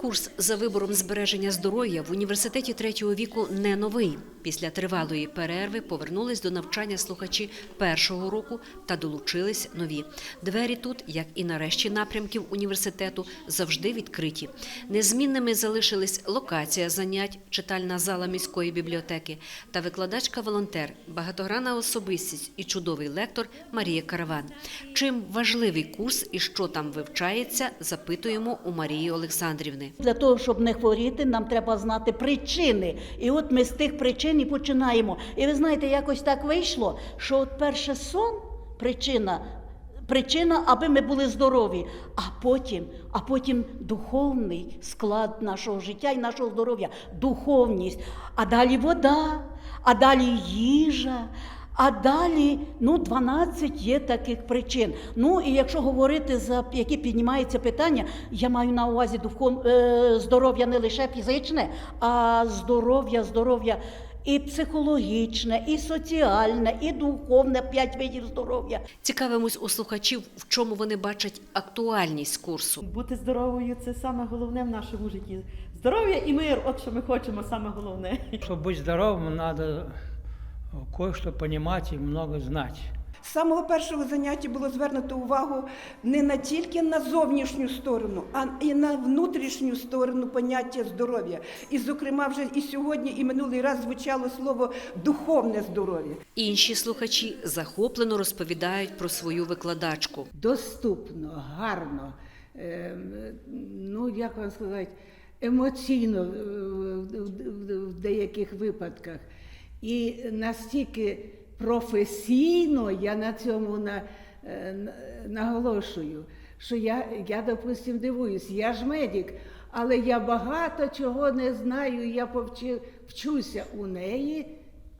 Курс за вибором збереження здоров'я в університеті третього віку не новий. Після тривалої перерви повернулись до навчання слухачі першого року та долучились нові. Двері тут, як і на решті напрямків університету, завжди відкриті. Незмінними залишились локація занять, читальна зала міської бібліотеки та викладачка-волонтер, багатогранна особистість і чудовий лектор Марія Караван. Чим важливий курс і що там вивчається, запитуємо у Марії Олександрівни. Для того, щоб не хворіти, нам треба знати причини. І от ми з тих причин і починаємо. І ви знаєте, якось так вийшло, що от перше сон причина. Причина, аби ми були здорові, а потім, а потім духовний склад нашого життя і нашого здоров'я, духовність, а далі вода, а далі їжа, а далі ну, 12 є таких причин. Ну і якщо говорити за які піднімаються питання, я маю на увазі духов... е, здоров'я не лише фізичне, а здоров'я, здоров'я і психологічне, і соціальне, і духовне, п'ять видів здоров'я. Цікавимось у слухачів, в чому вони бачать актуальність курсу. Бути здоровою це саме головне в нашому житті. Здоров'я і мир, от що ми хочемо, саме головне. Чтобы быть здоровым, надо кое-что понимать и много знать. З самого першого заняття було звернуто увагу не на тільки на зовнішню сторону, а і на внутрішню сторону поняття здоров'я. І, зокрема, вже і сьогодні, і минулий раз звучало слово духовне здоров'я. Інші слухачі захоплено розповідають про свою викладачку. доступно, гарно, ем, ну як вам сказати, емоційно е, в- в- в деяких випадках. І настільки професійно я на цьому на, е, на- наголошую, що я, я, допустим, дивуюсь, я ж медик, але я багато чого не знаю, я повчи, вчуся у неї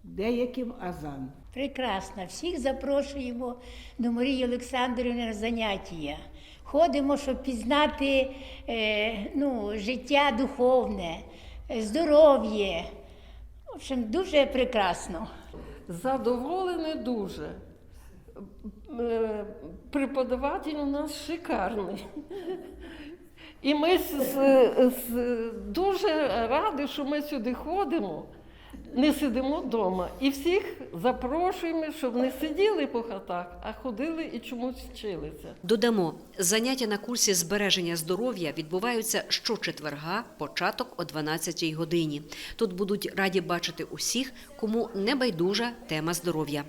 деяким азам. Прекрасно. Всіх запрошуємо до Марії Олександрівни на заняття. Ходимо, щоб пізнати е, ну, життя духовне, здоров'я. В общем, дуже прекрасно. Задоволене дуже. Е, Преподаватель у нас шикарний. І ми з, з, дуже раді, що ми сюди ходимо, не сидимо вдома. І всіх запрошуємо, щоб не сиділи по хатах, а ходили і чомусь вчилися. Додамо, заняття на курсі збереження здоров'я відбуваються щочетверга, початок о 12 годині. Тут будуть раді бачити усіх, кому не байдужа тема здоров'я.